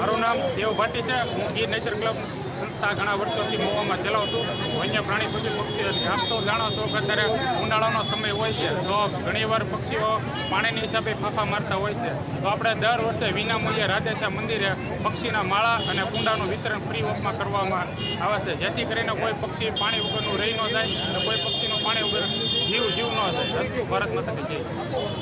મારું નામ દેવ ભાટી છે. હું ગીર નેચર ક્લબ સંસ્થા ઘણા વર્ષોથી મોવામાં ચલાવું છું. વન્ય પ્રાણી પશુ પક્ષી આપ તો જાણો છો કે અત્યારે ઉનાળાનો સમય હોય છે. તો ઘણીવાર પક્ષીઓ પાણીની હિસાબે ફાંફા મારતા હોય છે. તો આપણે દર વર્ષે વિનામૂલ્યે રાજેશા મંદિરે પક્ષીના માળા અને કુંડાનું વિતરણ ફ્રી ઓફમાં કરવામાં આવે છે. જેથી કરીને કોઈ પક્ષી પાણી વગરનું રહી ન જાય અને કોઈ પક્ષીનું પાણી વગર જીવ જીવ ન જાય. અસ્તુ ભારત માતા કી જય.